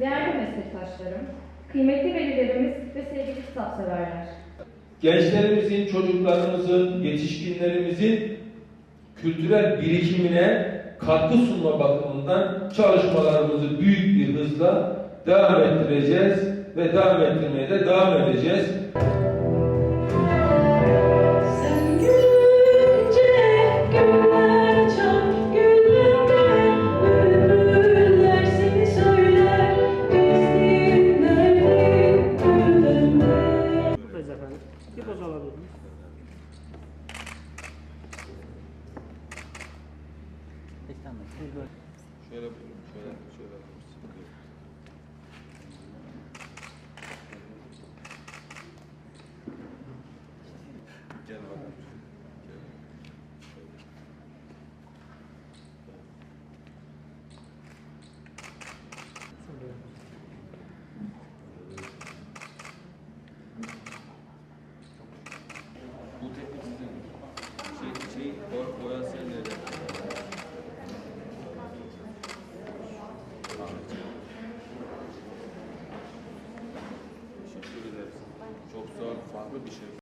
değerli meslektaşlarım, kıymetli velilerimiz ve sevgili kitapseverler. gençlerimizin, çocuklarımızın, yetişkinlerimizin kültürel birikimine katkı sunma bakımından çalışmalarımızı büyük bir hızla devam ettireceğiz ve devam ettirmeye de devam edeceğiz. Bir poz alabilir miyiz? Şöyle buyurun, şöyle, şöyle. Farklı bir şey.